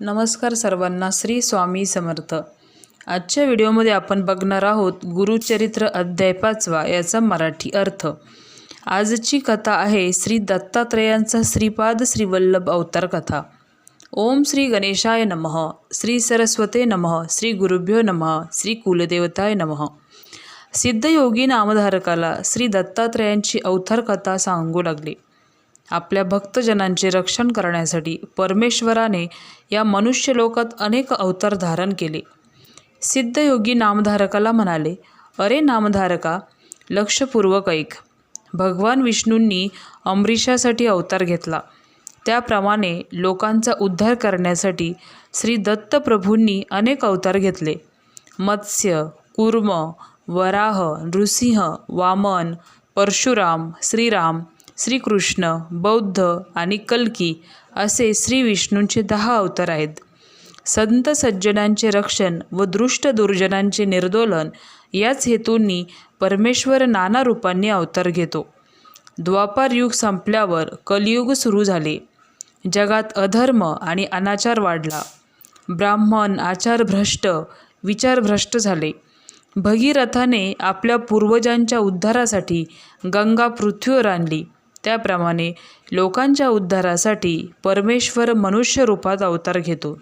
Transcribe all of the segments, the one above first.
नमस्कार सर्वांना श्री स्वामी समर्थ. आजच्या व्हिडिओमध्ये आपण बघणार आहोत गुरुचरित्र अध्याय पाचवा याचा मराठी अर्थ. आजची कथा आहे श्री दत्तात्रेयांचा श्रीपाद श्रीवल्लभ अवतार कथा. ओम श्री गणेशाय नमः श्री सरस्वते नमः श्री गुरुभ्यो नमः श्री कुलदेवताय नमः. सिद्धयोगी नामधारकाला श्री दत्तात्रेयांची अवतार कथा सांगू लागली. आपल्या भक्तजनांचे रक्षण करण्यासाठी परमेश्वराने या मनुष्यलोकात अनेक अवतार धारण केले. सिद्धयोगी नामधारकाला म्हणाले अरे नामधारका लक्षपूर्वक ऐक. भगवान विष्णूंनी अमरीशासाठी अवतार घेतला. त्याप्रमाणे लोकांचा उद्धार करण्यासाठी श्री दत्तप्रभूंनी अनेक अवतार घेतले. मत्स्य कुर्म वराह नृसिंह वामन परशुराम श्रीराम श्रीकृष्ण बौद्ध आणि कल्की असे श्री विष्णूंचे दहा अवतार आहेत. संत सज्जनांचे रक्षण व दृष्ट दुर्जनांचे निर्दोलन याच हेतूंनी परमेश्वर नाना रूपांनी अवतार घेतो. द्वापार युग संपल्यावर कलियुग सुरू झाले. जगात अधर्म आणि अनाचार वाढला. ब्राह्मण आचारभ्रष्ट विचारभ्रष्ट झाले. भगीरथाने आपल्या पूर्वजांच्या उद्धारासाठी गंगा पृथ्वीवर आणली. त्याप्रमाणे लोकांच्या उद्धारासाठी परमेश्वर मनुष्य रूपात अवतार घेतो.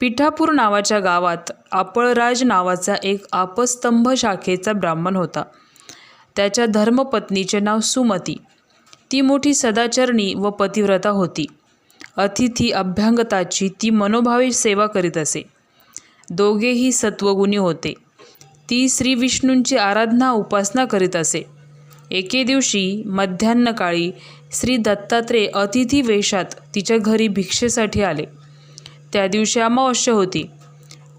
पिठापूर नावाच्या गावात आपळराज नावाचा एक आपस्तंभ शाखेचा ब्राह्मण होता. त्याच्या धर्मपत्नीचे नाव सुमती. ती मोठी सदाचरणी व पतिव्रता होती. अतिथी अभ्यांगताची ती मनोभावी सेवा करीत असे. दोघेही सत्वगुणी होते. ती श्रीविष्णूंची आराधना उपासना करीत असे. एके दिवशी मध्यान्हकाळी श्री दत्तात्रेय अतिथी वेशात तिच्या घरी भिक्षेसाठी आले. त्या दिवशी अमावस्या होती.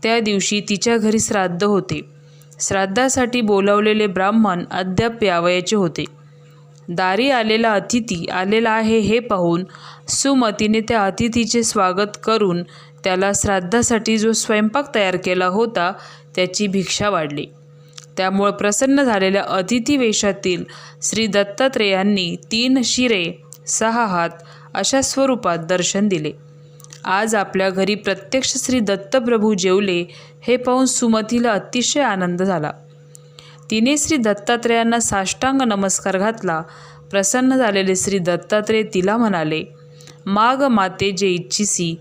त्या दिवशी तिच्या घरी श्राद्ध होते. श्राद्धासाठी बोलावलेले ब्राह्मण अद्याप यावयाचे होते. दारी आलेला अतिथी आलेला आहे हे पाहून सुमतीने त्या अतिथीचे स्वागत करून त्याला श्राद्धासाठी जो स्वयंपाक तयार केला होता त्याची भिक्षा वाढली. त्यामुळं प्रसन्न झालेल्या अतिथी वेशातील श्री दत्तात्रेयांनी तीन शिरे सहा हात अशा स्वरूपात दर्शन दिले. आज आपल्या घरी प्रत्यक्ष श्री दत्तप्रभू जेवले हे पाहून सुमतीला अतिशय आनंद झाला. तिने श्री दत्तात्रेयांना साष्टांग नमस्कार घातला. प्रसन्न झालेले श्री दत्तात्रेय तिला म्हणाले माग माते जे इच्छिसी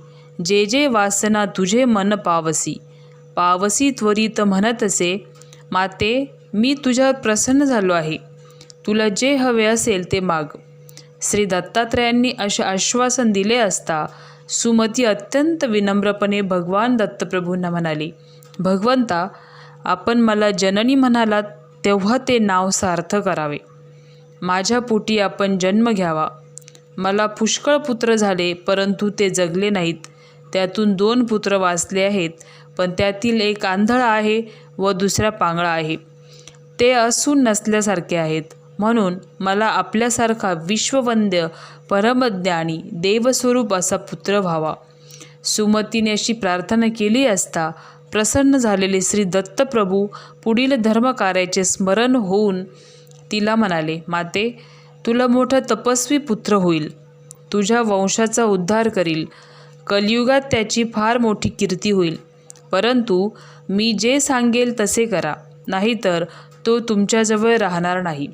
जे जे वासना तुझे मन पावसी. पावसी त्वरित म्हणतसे माते मी तुझ्यावर प्रसन्न झालो आहे. तुला जे हवे असेल ते माग. श्री दत्तात्रयांनी असे आश्वासन दिले असता सुमती अत्यंत विनम्रपणे भगवान दत्तप्रभूंना म्हणाली भगवंता आपण मला जननी म्हणालात तेव्हा ते नाव सार्थ करावे. माझ्या पोटी आपण जन्म घ्यावा. मला पुष्कळ पुत्र झाले परंतु ते जगले नाहीत. त्यातून दोन पुत्र वाचले आहेत पण त्यातील एक आंधळा आहे व दुसरा पांगळा आहे. ते असून नसल्यासारखे आहेत. म्हणून मला आपल्यासारखा विश्ववंद्य परमज्ञानी देवस्वरूप असा पुत्र व्हावा. सुमतीने अशी प्रार्थना केली असता प्रसन्न झालेले श्री दत्तप्रभू पुढील धर्मकार्याचे स्मरण होऊन तिला म्हणाले माते तुला मोठा तपस्वी पुत्र होईल. तुझ्या वंशाचा उद्धार करील. कलियुगात त्याची फार मोठी कीर्ती होईल. परंतु मी जे सांगेल तसे करा नाहीतर तो तुमच्याजवळ राहणार नाही.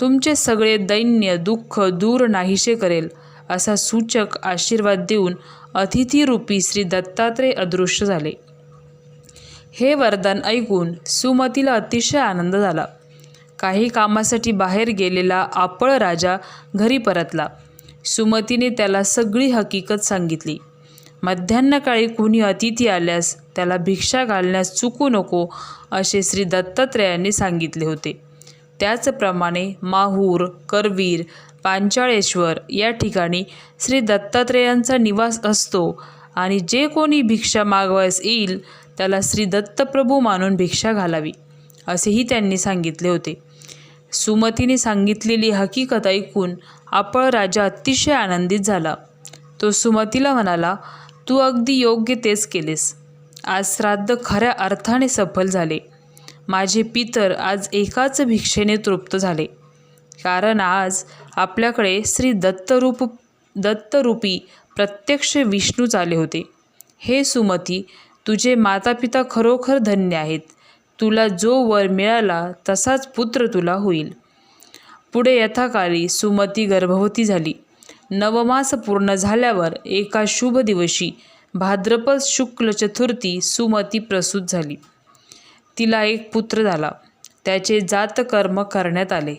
तुमचे सगळे दैन्य दुःख दूर नाहीसे करेल असा सूचक आशीर्वाद देऊन अतिथीरूपी श्री दत्तात्रेय अदृश्य झाले. हे वरदान ऐकून सुमतीला अतिशय आनंद झाला. काही कामासाठी बाहेर गेलेला आपळ राजा घरी परतला. सुमतीने त्याला सगळी हकीकत सांगितली. मध्यान्हकाळी कुणी अतिथी आल्यास त्याला भिक्षा घालण्यास चुकू नको असे श्री दत्तात्रेयांनी सांगितले होते. त्याचप्रमाणे माहूर करवीर पांचाळेश्वर या ठिकाणी श्री दत्तात्रेयांचा निवास असतो आणि जे कोणी भिक्षा मागवायस येईल त्याला श्री दत्तप्रभू मानून भिक्षा घालावी असेही त्यांनी सांगितले होते. सुमतीने सांगितलेली हकीकत ऐकून आपळ राजा अतिशय आनंदित झाला. तो सुमतीला म्हणाला तू अगदी योग्य तेच केलेस. आज श्राद्ध खऱ्या अर्थाने सफल झाले. माझे पितर आज एकाच भिक्षेने तृप्त झाले. कारण आज आपल्याकडे श्री दत्तरूप दत्तरूपी प्रत्यक्ष विष्णूच आले होते. हे सुमती तुझे मातापिता खरोखर धन्य आहेत. तुला जो वर मिळाला तसाच पुत्र तुला होईल. पुढे यथाकाली सुमती गर्भवती झाली. नवमास पूर्ण झाल्यावर एका शुभ दिवशी भाद्रपद शुक्ल चतुर्थी सुमती प्रसूत झाली. तिला एक पुत्र झाला. त्याचे जातकर्म करण्यात आले.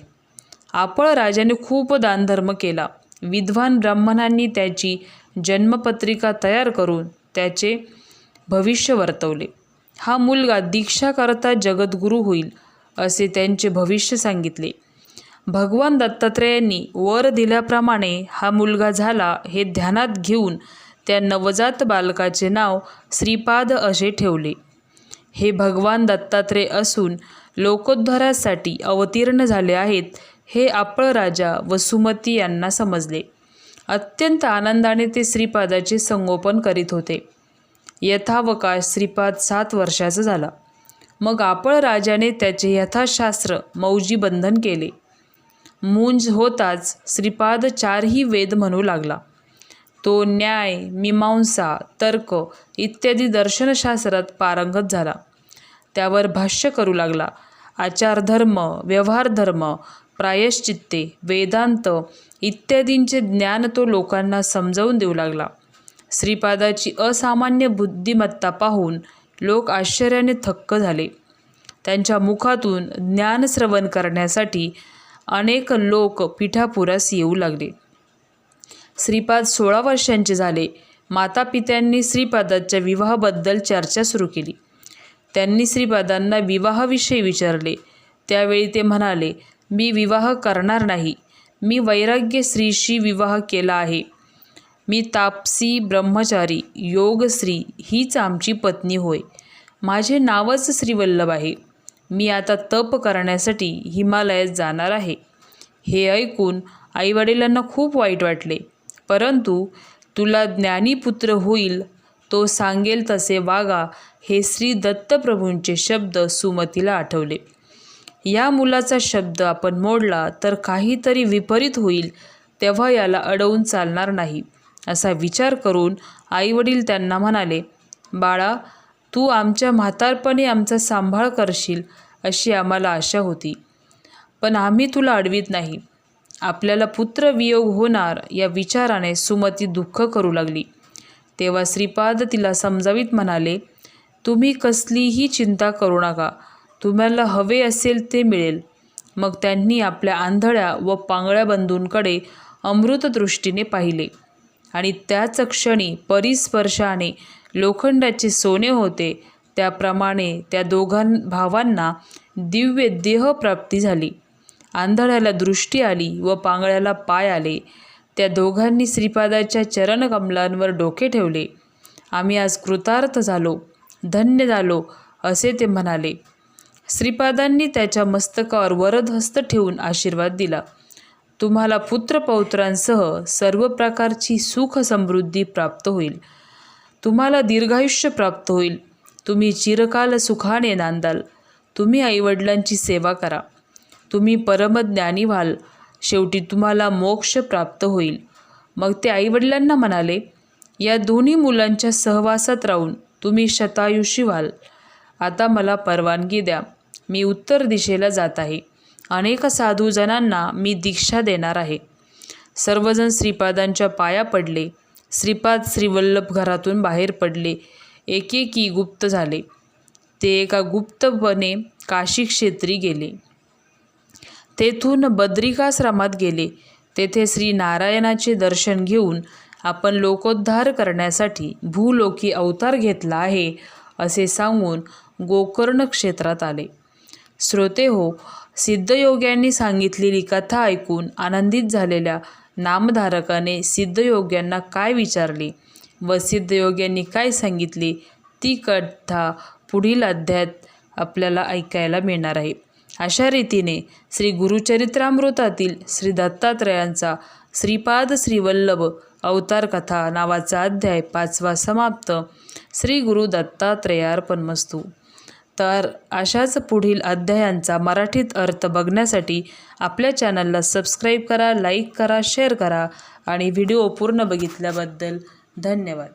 आपण राजाने खूप दानधर्म केला. विद्वान ब्राह्मणांनी त्याची जन्मपत्रिका तयार करून त्याचे भविष्य वर्तवले. हा मुलगा दीक्षा करता जगद्गुरू होईल असे त्यांचे भविष्य सांगितले. भगवान दत्तात्रेयांनी वर दिल्याप्रमाणे हा मुलगा झाला हे ध्यानात घेऊन त्या नवजात बालकाचे नाव श्रीपाद असे ठेवले. हे भगवान दत्तात्रेय असून लोकोद्धारासाठी अवतीर्ण झाले आहेत हे आपळ राजा वसुमती यांना समजले. अत्यंत आनंदाने ते श्रीपादाचे संगोपन करीत होते. यथावकाश श्रीपाद सात वर्षाचा झाला. मग आपळ राजाने त्याचे यथाशास्त्र मौजी बंधन केले. मुंज होताच श्रीपाद चारही वेद म्हणू लागला. तो न्याय मीमांसा तर्क इत्यादी दर्शनशास्त्रात पारंगत झाला. त्यावर भाष्य करू लागला. आचारधर्म व्यवहारधर्म प्रायश्चित्ते वेदांत इत्यादींचे ज्ञान तो लोकांना समजावून देऊ लागला. श्रीपादाची असामान्य बुद्धिमत्ता पाहून लोक आश्चर्याने थक्क झाले. त्यांच्या मुखातून ज्ञानश्रवण करण्यासाठी अनेक लोक पिठापुरास येऊ लागले. श्रीपाद सोळा वर्षांचे झाले. मातापित्यांनी श्रीपादाच्या विवाहाबद्दल चर्चा सुरू केली. त्यांनी श्रीपादांना विवाहाविषयी विचारले. त्यावेळी ते म्हणाले मी विवाह करणार नाही. मी वैराग्य स्त्रीशी विवाह केला आहे. मी तापसी ब्रह्मचारी योगश्री हीच आमची पत्नी होय. माझे नावच श्रीवल्लभ आहे. मी आता तप करण्यासाठी हिमालयात जाणार आहे. हे ऐकून आईवडिलांना खूप वाईट वाटले. परंतु तुला ज्ञानीपुत्र होईल तो सांगेल तसे वागा हे श्री दत्तप्रभूंचे शब्द सुमतीला आठवले. या मुलाचा शब्द आपण मोडला तर काहीतरी विपरीत होईल तेव्हा याला अडवून चालणार नाही असा विचार करून आईवडील त्यांना म्हणाले बाळा तू आमच्या म्हातारपणी आमचा सांभाळ करशील अशी आम्हाला आशा होती. पण आम्ही तुला अडवीत नाही. आपल्याला पुत्र वियोग होणार या विचाराने सुमती दुःख करू लागली. तेव्हा श्रीपाद तिला समजावीत म्हणाले तुम्ही कसलीही चिंता करू नका. तुम्हाला हवे असेल ते मिळेल मग त्यांनी आपल्या आंधळ्या व पांगळ्या बंधूंकडे अमृतदृष्टीने पाहिले. आणि त्याच क्षणी परिस्पर्शाने लोखंडाचे सोने होते. त्याप्रमाणे त्या दोघां भावांना दिव्य देहप्राप्ती झाली. आंधळ्याला दृष्टी आली व पांगळ्याला पाय आले. त्या दोघांनी श्रीपादाच्या चरणकमलांवर डोके ठेवले. आम्ही आज कृतार्थ झालो धन्य झालो असे ते म्हणाले. श्रीपादांनी त्याच्या मस्तकावर वरदहस्त ठेवून आशीर्वाद दिला. तुम्हाला पुत्रपौत्रांसह सर्व प्रकारची सुख समृद्धी प्राप्त होईल. तुम्हाला दीर्घायुष्य प्राप्त होईल. तुम्ही चिरकाल सुखाने नांदाल. तुम्ही आईवडिलांची सेवा करा. तुम्ही परमज्ञानी व्हाल. शेवटी तुम्हाला मोक्ष प्राप्त होईल. मग ते आईवडिलांना म्हणाले या दोन्ही मुलांच्या सहवासात राहून तुम्ही शतायुषी व्हाल. आता मला परवानगी द्या. मी उत्तर दिशेला जात आहे. अनेक साधूजनांना मी दीक्षा देणार आहे. सर्वजण श्रीपादांच्या पाया पडले. श्रीपाद श्रीवल्लभ घरातून बाहेर पडले. एकेकी गुप्त झाले. ते एका गुप्तपणे काशी क्षेत्री गेले. तेथून बद्रिकाश्रमात गेले. तेथे श्री नारायणाचे दर्शन घेऊन आपण लोकोद्धार करण्यासाठी भूलोकी अवतार घेतला आहे असे सांगून गोकर्ण क्षेत्रात आले. श्रोते हो सिद्धयोग्यांनी सांगितलेली कथा ऐकून आनंदित झालेल्या नामधारकाने सिद्धयोग्यांना काय विचारले व सिद्धयोग्यांनी काय सांगितले ती कथा पुढील अध्यायात आपल्याला ऐकायला मिळणार आहे. अशा रीतीने श्री गुरुचरित्रामृतातील श्री दत्तात्रयांचा श्रीपाद श्रीवल्लभ अवतार कथा नावाचा अध्याय पाचवा समाप्त. श्री गुरु दत्तात्रयार्पणमस्तू. तर अशाच पुढील अध्यायांचा मराठीत अर्थ बघण्यासाठी आपल्या चॅनलला सबस्क्राईब करा लाईक करा शेअर करा आणि व्हिडिओ पूर्ण बघितल्याबद्दल धन्यवाद.